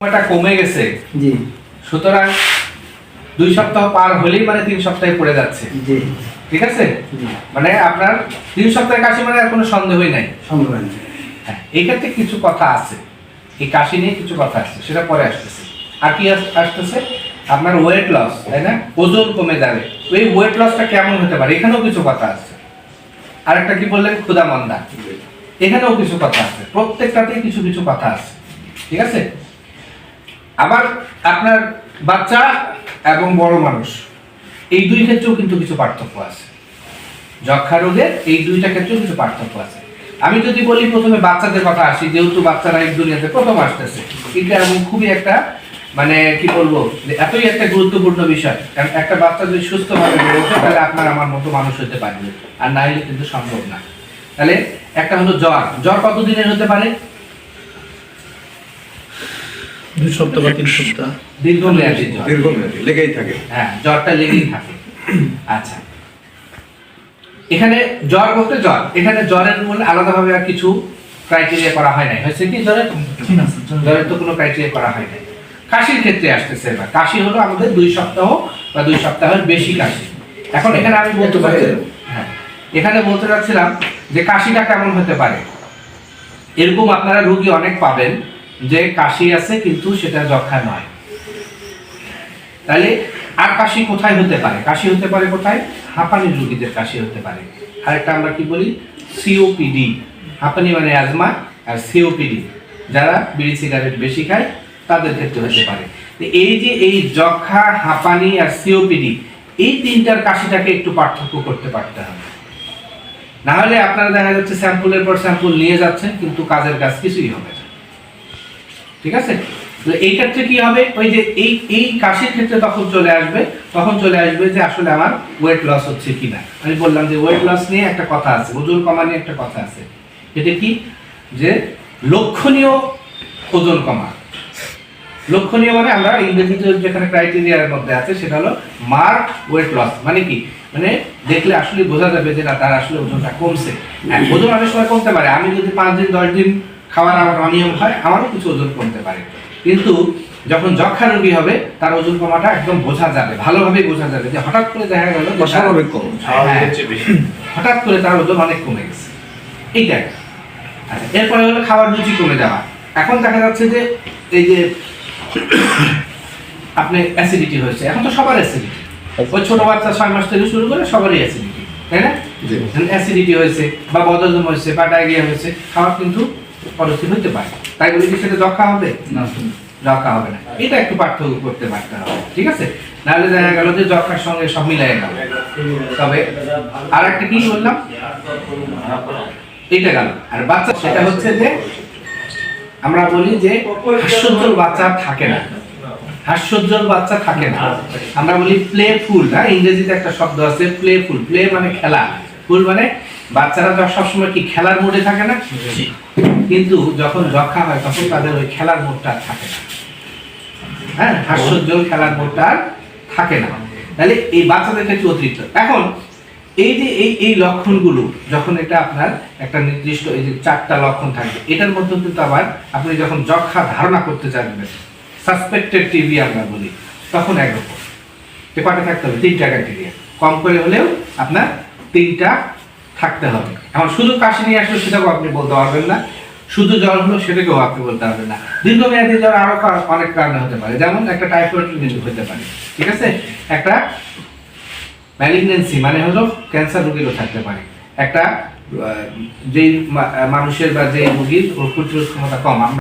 সময়টা কমে গেছে। জি। সুতরাং দুই সপ্তাহ পার হলেই মানে তিন সপ্তাহে পড়ে যাচ্ছে। জি। ঠিক আছে? মানে আপনার তিন সপ্তাহের কাশি মানে আর কোনো সন্দেহই নাই। সম্ভব না হ্যাঁ এই ক্ষেত্রে কিছু কথা আছে। এই কাশি নিয়ে কিছু কথা আছে সেটা পরে আসতেছে। আর কি আসতেছে? আপনার ওয়েট লস তাই না? ওজন কমে যাবে। ওই ওয়েট লসটা কেমন হতে পারে? এখানেও কিছু কথা আছে। আরেকটা কি বললেন? ক্ষুদা মন্দা এখানেও কিছু কথা আছে। প্রত্যেকটাতেই কিছু কিছু কথা আছে। ঠিক আছে? আবার আপনার বাচ্চা এবং বড় মানুষ, এই দুই ক্ষেত্রেও কিন্তু কিছু পার্থক্য আছে। যক্ষা রোগের এই দুইটা ক্ষেত্রেও কিছু পার্থক্য আছে। আমি যদি বলি প্রথমে বাচ্চাদের কথা আসি, যেহেতু বাচ্চারা এই দুনিয়াতে প্রথম আসতেছে, এটা এবং খুবই একটা মানে কি বলব, এতই একটা গুরুত্বপূর্ণ বিষয়। কারণ একটা বাচ্চা যদি সুস্থভাবে বেড়ে ওঠে, তাহলে আপনার আমার মতো মানুষ হতে পারবে। আর না হলে কিন্তু সম্ভব না। তাহলে একটা হলো জ্বর। জ্বর কতদিনের হতে পারে? দুই সপ্তাহ বা তিন সপ্তাহ। দীর্ঘমেয়াদী জ্বর। দীর্ঘমেয়াদী লেগেই থাকে। হ্যাঁ জ্বরটা লেগেই থাকে। আচ্ছা। এখানে জ্বর বলতে জ্বর। এখানে জ্বরের মূল আলাদাভাবে আর কিছু ক্রাইটেরিয়া করা হয় নাই। হয়েছে কি জ্বরের? জ্বরের তো কোনো ক্রাইটেরিয়া করা হয় নাই। কাশির ক্ষেত্রে আসতেছে এবার। কাশি হলো আমাদের দুই সপ্তাহ বা দুই সপ্তাহের বেশি কাশি। এখন এখানে আমি বলতে পারি হ্যাঁ। এখানে বলতে চাচ্ছিলাম যে কাশিটা কেমন হতে পারে? এরকম আপনারা রুগী অনেক পাবেন। যে কাশি আছে কিন্তু সেটা যক্ষা নয়। তাহলে আর কাশি কোথায় হতে পারে? কাশি হতে পারে কোথায়? হাঁপানি রোগীদের কাশি হতে পারে। আরেকটা আমরা কি বলি? সিওপিডি হাঁপানি মানে অ্যাজমা আর সিওপিডি যারা বিড়ি, সিগারেট বেশি খায়, তাদের ক্ষেত্রে হতে পারে। এই যে এই যক্ষা, হাঁপানি আর সিওপিডি এই তিনটার কাশিটাকে একটু পার্থক্য করতে পারতে হবে। না হলে আপনারা দেখা যাচ্ছে স্যাম্পলের পর স্যাম্পল নিয়ে যাচ্ছেন, কিন্তু কাজের কাজ কিছুই হবে ঠিক আছে? এই ক্ষেত্রে কি হবে? ওই যে এই এই কাশির ক্ষেত্রে তখন চলে আসবে। তখন চলে আসবে যে আসলে আমার ওয়েট লস হচ্ছে কিনা। আমি বললাম যে ওয়েট লস নিয়ে একটা কথা আছে ওজন কমা নিয়ে একটা কথা আছে। এটা কি? যে লক্ষণীয় ওজন কমা। লক্ষণীয় মানে আমরা ইংরেজিতে যেখানে ক্রাইটেরিয়ার মধ্যে আছে সেটা হলো মার্ক ওয়েট লস মানে কি? মানে দেখলে আসলে বোঝা যাবে যে না তার আসলে ওজনটা কমছে। হ্যাঁ, ওজন অনেক সময় কমতে পারে। আমি যদি পাঁচ দিন দশ দিন খাওয়ার আমার অনিয়ম হয় আমারও কিছু ওজন কমতে পারে। কিন্তু যখন যক্ষা রোগী হবে তার ওজন কমাটা একদম বোঝা যাবে ভালোভাবে বোঝা যাবে যে হঠাৎ করে দেখা গেল কম। হ্যাঁ, হঠাৎ করে তার ওজন অনেক কমে গেছে। এইটা। আচ্ছা এরপরে হলো খাবার রুচি কমে যাওয়া। এখন দেখা যাচ্ছে যে এই যে আপনি অ্যাসিডিটি হয়েছে। এখন তো সবার অ্যাসিডিটি ওই ছোট বাচ্চা ছয় মাস থেকে শুরু করে সবারই অ্যাসিডিটি তাই না? অ্যাসিডিটি হয়েছে বা বদহজম হয়েছে বা ডায়রিয়া হয়েছে খাওয়ার কিন্তু পরিস্থিতি হতে পারে। তাই বলে কি সেটা যক্ষা হবে? যক্ষা হবে না। এটা একটু পার্থক্য করতে পারতে হবে ঠিক আছে? নাহলে দেখা গেল যে যক্ষার সঙ্গে সব মিলাই গেল। তবে আর একটা কি বললাম? এটা গেল। আর বাচ্চা সেটা হচ্ছে যে আমরা বলি যে হাস্যোজ্জ্বল বাচ্চা থাকে না। হাস্যোজ্জ্বল বাচ্চা থাকে না। আমরা বলি প্লে ফুল না ইংরেজিতে একটা শব্দ আছে প্লে ফুল প্লে মানে খেলা। ফুল মানে বাচ্চারা তো সবসময় কি খেলার মোডে থাকে না? কিন্তু যখন যক্ষা হয়, তখন তাদের ওই খেলার আর থাকে না। হ্যাঁ হাস্যোজ্জ্বল খেলার আর থাকে না। তাহলে এই বাচ্চাদের ক্ষেত্রে অতিরিক্ত। এখন, এই যে এই এই লক্ষণগুলো, যখন এটা আপনার একটা নির্দিষ্ট এই যে চারটা লক্ষণ থাকবে, এটার মধ্যে কিন্তু আবার আপনি যখন যক্ষা ধারণা করতে চাইবেন সাসপেক্টেড টিভি আমরা বলি, তখন একরকম কটা থাকতে হবে? তিনটা ক্রাইটেরিয়া কম করে হলেও আপনার তিনটা থাকতে হবে। এখন শুধু কাশি নিয়ে আসলে সেটাও আপনি বলতে পারবেন না। শুধু জ্বর হলো সেটাকেও আপনি বলতে হবে না। দীর্ঘমেয়াদী জ্বর আরও অনেক কারণে হতে পারে। যেমন একটা টাইফয়েড কিন্তু হতে পারে। ঠিক আছে? একটা ম্যালিগনেন্সি মানে হলো ক্যান্সার রোগীরও থাকতে পারে। একটা যেই মানুষের বা যেই রুগীর ওর প্রতিরোধ ক্ষমতা কম।